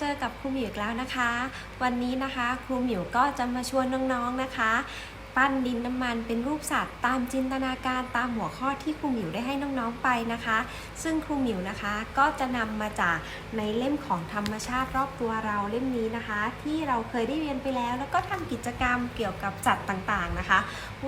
เจอกับครูหมิวอีกแล้วนะคะ วันนี้นะคะครูหมิวก็จะมาชวนน้องๆนะคะ ปั้นดินน้ำมันเป็นรูปสัตว์ตามจินตนาการตามหัวข้อที่ครูหมิวได้ให้น้องๆไปนะคะ ซึ่งครูหมิวนะคะก็จะนำมาจากในเล่มของธรรมชาติรอบตัวเราเล่มนี้นะคะ ที่เราเคยได้เรียนไปแล้ว แล้วก็ทำกิจกรรมเกี่ยวกับสัตว์ต่างๆนะคะ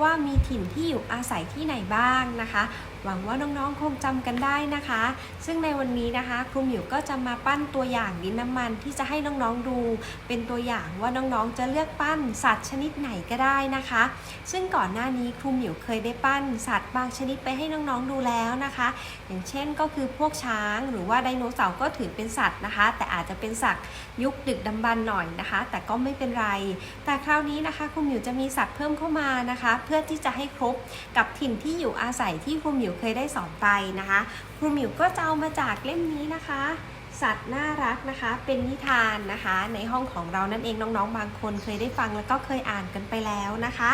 ว่ามีถิ่นที่อยู่อาศัยที่ไหนบ้างนะคะ หวังว่าน้องๆคงจำกันได้นะคะ ซึ่งในวันนี้นะคะ ครูหมิวก็จะมาปั้นตัวอย่างดินน้ำมันที่จะให้น้องๆดู เป็นตัวอย่างว่าน้องๆจะเลือกปั้นสัตว์ชนิดไหนก็ได้นะคะ ซึ่งก่อนหน้านี้ครูหมิวเคยได้ปั้นสัตว์บางชนิดไปให้น้องๆดูแล้วนะคะ อย่างเช่นก็คือพวกช้างหรือว่าไดโนเสาร์ก็ถือเป็นสัตว์นะคะ แต่อาจจะเป็นสัตว์ยุคดึกดำบรรหน่อยนะคะ แต่ก็ไม่เป็นไร แต่คราวนี้นะคะครูหมิวจะมีสัตว์เพิ่มเข้ามานะคะ เพื่อที่จะให้ครบกับถิ่นที่อยู่อาศัยที่ครูหมิวเคยได้สอนไปนะคะครูหมิวก็จะเอามาจากเล่มนี้นะคะ สัตว์น่ารักนะคะ เป็นนิทานนะคะ ในห้องของเรานั่นเองน้องๆ บางคนเคยได้ฟังแล้วก็เคยอ่านกันไปแล้วนะคะ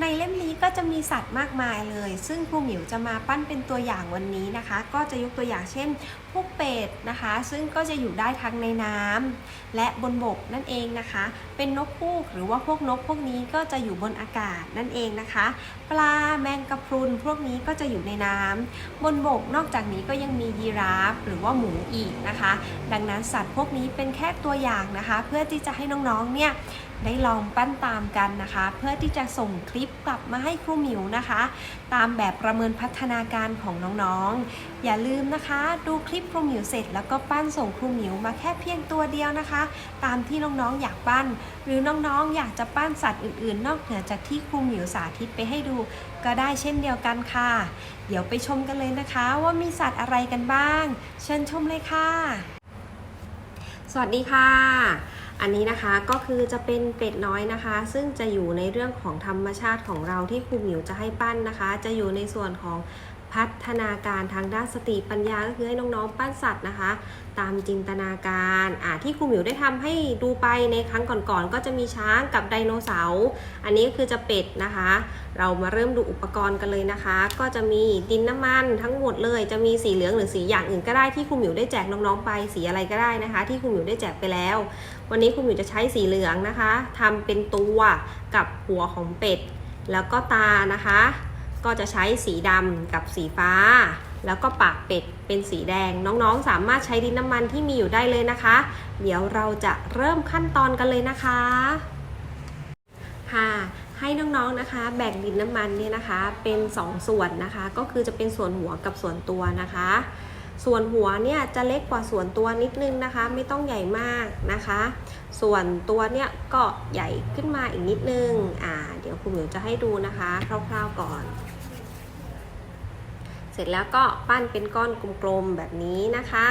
ในเล่มนี้ก็จะมีสัตว์มากมายเลย ซึ่งครูหมิวจะมาปั้นเป็นตัวอย่างวันนี้นะคะ ก็จะยกตัวอย่างเช่น พวกเป็ดนะคะ ซึ่งก็จะอยู่ได้ทั้งในน้ำและบนบกนั่นเองนะคะ เป็นนกฮูกหรือว่าพวกนกพวกนี้ก็จะอยู่บนอากาศนั่นเองนะคะ ปลาแมงกะพรุนพวกนี้ก็จะอยู่ในน้ำบนบกนอกจากนี้ก็ยังมียีราฟหรือว่าหมูอีกนะคะดังนั้นสัตว์พวกนี้เป็นแค่ตัวอย่างนะคะ เพื่อที่จะให้น้องๆเนี่ยได้ลองปั้นตามกันนะคะ เพื่อที่จะส่งคลิปกลับมาให้ครูหมิวนะคะ ตามแบบประเมินพัฒนาการของน้องๆ อย่าลืมนะคะ ดูคลิปครูหมิวเสร็จ แล้วก็ปั้นส่งครูหมิวมาแค่เพียงตัวเดียวนะคะ ตามที่น้องๆอยากปั้น หรือน้องๆอยากจะปั้นสัตว์อื่นๆ นอกเหนือจากที่ครูหมิวสาธิตไปให้ดูก็ได้เช่นเดียวกันค่ะ เดี๋ยวไปชมกันเลยนะคะว่ามีสัตว์อะไรกันบ้าง เชิญชมเลยค่ะ สวัสดีค่ะ อันนี้นะคะก็คือจะเป็นเป็ดน้อยนะคะ ซึ่งจะอยู่ในเรื่องของธรรมชาติของเราที่ครูหมิวจะให้ปั้นนะคะ จะอยู่ในส่วนของ พัฒนาการทางด้านสติปัญญาก็คือให้น้องๆปั้นสัตว์นะคะ ตามจินตนาการอ่าที่ครูหมิวได้ทำให้ดูไปในครั้งก่อนๆ ก็จะมีช้างกับไดโนเสาร์อันนี้ก็คือจะเป็ดนะคะ เรามาเริ่มดูอุปกรณ์กันเลยนะคะ ก็จะมีดินน้ำมันทั้งหมดเลยจะมีสีเหลืองหรือสีอย่างอื่นก็ได้ที่ครูหมิวได้แจกน้องๆไปสีอะไรก็ได้นะคะ ที่ครูหมิวได้แจกไปแล้ว วันนี้ครูหมิวจะใช้สีเหลืองนะคะทำเป็นตัวกับหัวของเป็ด แล้วก็ตานะคะ ก็จะใช้สีดำกับสีฟ้า แล้วก็ปากเป็ดเป็นสีแดง น้องๆ สามารถใช้ดินน้ำมันที่มีอยู่ได้เลยนะคะ เดี๋ยวเราจะเริ่มขั้นตอนกันเลยนะคะค่ะให้น้องๆนะคะ แบ่งดินน้ำมันเนี่ยนะคะ เป็น 2 ส่วนนะคะ ก็คือจะเป็นส่วนหัวกับส่วนตัวนะคะ ส่วนหัวเนี่ยจะเล็กกว่าส่วนตัวนิดนึงนะคะ ไม่ต้องใหญ่มากนะคะ ส่วนตัวเนี่ยก็ใหญ่ขึ้นมาอีกนิดนึงอ่า ยวคุณหมิวจะให้ดูนะคะคร่าวๆก่อน เสร็จแล้วก็ปั้นเป็นก้อนกลมๆแบบนี้นะคะ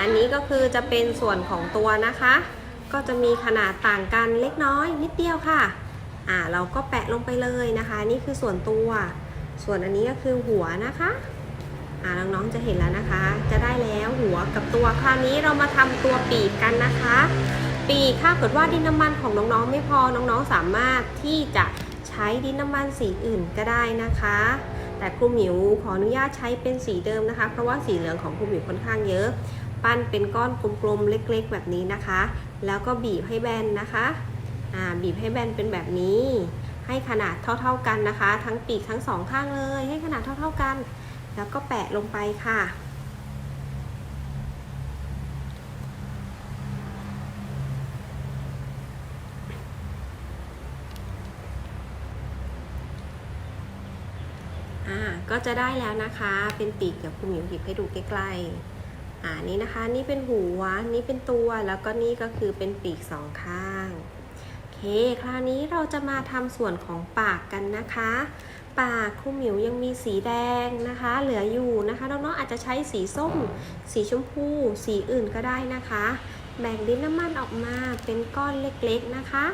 อันนี้ก็คือจะเป็นส่วนของตัวนะคะ ก็จะมีขนาดต่างกันเล็กน้อยนิดเดียวค่ะ อ่าเราก็แปะลงไปเลยนะคะ นี่คือส่วนตัว ส่วนอันนี้ก็คือหัวนะคะ อ่าน้องๆจะเห็นแล้วนะคะ จะได้แล้วหัวกับตัวคราวนี้เรามาทำตัวปีกกันนะคะ ปีกถ้าเกิดว่าดินน้ำมันของน้องๆไม่พอน้องๆสามารถที่จะใช้ดินน้ำมันสีอื่นก็ได้นะคะ แต่ครูหมิวขออนุญาตใช้เป็นสีเดิมนะคะ เพราะว่าสีเหลืองของครูหมิวค่อนข้างเยอะปั้นเป็นก้อนกลมๆเล็กๆ แบบนี้นะคะ แล้วก็บีบให้แบนนะคะบีบให้แบนเป็นแบบนี้ ให้ขนาดเท่าๆกันนะคะ ทั้งปีกทั้งสองข้างเลย ให้ขนาดเท่าๆกัน แล้วก็แปะลงไปค่ะอ่าก็จะได้แล้วนะคะ เป็นปีกเดี๋ยวคุณหมิวหยิบให้ดูใกล้ๆ อ่า นี่นะคะ นี่เป็นหัว นี่เป็นตัว แล้วก็นี่ก็คือเป็นปีกสองข้าง คคราวนี้เราจะมาทำส่วนของปากกันนะคะ ปากครูหมิวยังมีสีแดงนะคะ เหลืออยู่นะคะน้องๆอาจจะใช้สีส้ม สีชมพู สีอื่นก็ได้นะคะ แบ่งดินน้ำมันออกมาเป็นก้อนเล็กๆนะคะ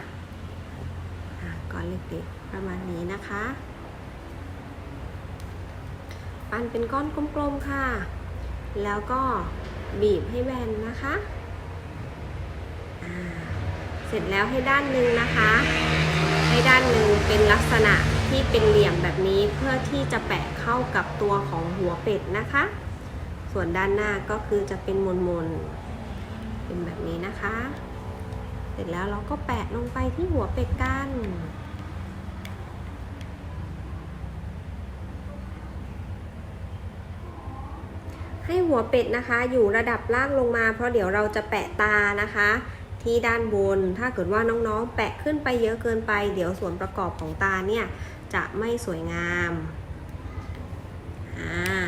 ก้อนเล็กๆประมาณนี้นะคะ ปั้นเป็นก้อนกลมๆค่ะ แล้วก็บีบให้แบนนะคะอ่า สร็จแล้วให้ด้านหนึ่งนะคะ ให้ด้านหนึ่งเป็นลักษณะที่เป็นเหลี่ยมแบบนี้เพื่อที่จะแปะเข้ากับตัวของหัวเป็ดนะคะ ส่วนด้านหน้าก็คือจะเป็นมนๆเป็นแบบนี้นะคะ เสร็จแล้วเราก็แปะลงไปที่หัวเป็ดกันให้หัวเป็ดนะคะ อยู่ระดับล่างลงมา เพราะเดี๋ยวเราจะแปะตานะคะ ที่ด้านบน ถ้าเกิดว่าน้องๆ แปะขึ้นไปเยอะเกินไป เดี๋ยวส่วนประกอบของตาเนี่ยจะไม่สวยงาม อ่า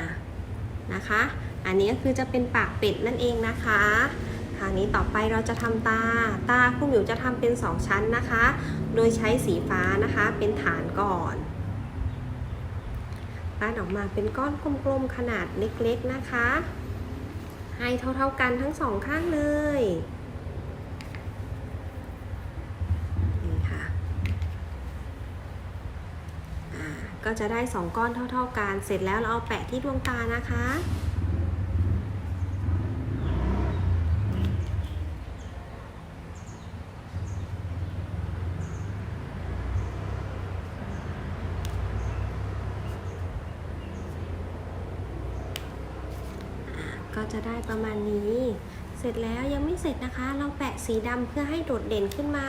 นะคะ อันนี้ก็คือจะเป็นปากเป็ดนั่นเองนะคะคราวนี้ต่อไปเราจะทำตา ตาคุณหมิวจะทำเป็น 2 ชั้นนะคะ โดยใช้สีฟ้านะคะเป็นฐานก่อนปั้นออกมาเป็นก้อนกลมๆขนาดเล็กๆนะคะ ให้เท่าๆกันทั้งสองข้างเลยนี่ค่ะอ่า ก็จะได้สองก้อนเท่า ๆกัน เสร็จแล้วเราเอาแปะที่ดวงตานะคะ ก็จะได้ประมาณนี้เสร็จแล้วยังไม่เสร็จนะคะ เราแปะสีดำเพื่อให้โดดเด่นขึ้นมา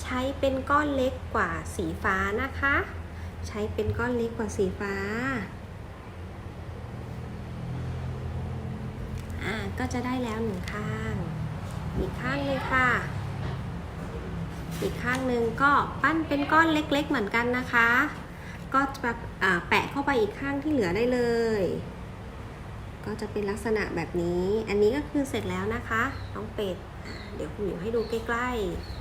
ใช้เป็นก้อนเล็กกว่าสีฟ้านะคะ ใช้เป็นก้อนเล็กกว่าสีฟ้า อ่า ก็จะได้แล้วหนึ่งข้าง อีกข้างเลยค่ะ อีกข้างหนึ่งก็ปั้นเป็นก้อนเล็กๆเหมือนกันนะคะ ก็จะอ่าแปะเข้าไปอีกข้างที่เหลือได้เลย ก็จะเป็นลักษณะแบบนี้ อันนี้ก็คือเสร็จแล้วนะคะ น้องเป็ด เดี๋ยวคุณหมิวให้ดูใกล้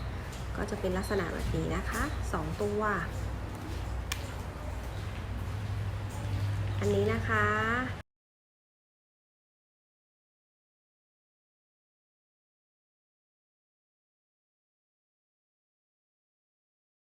ๆ ก็จะเป็นลักษณะแบบนี้นะคะสองตัว อันนี้นะคะ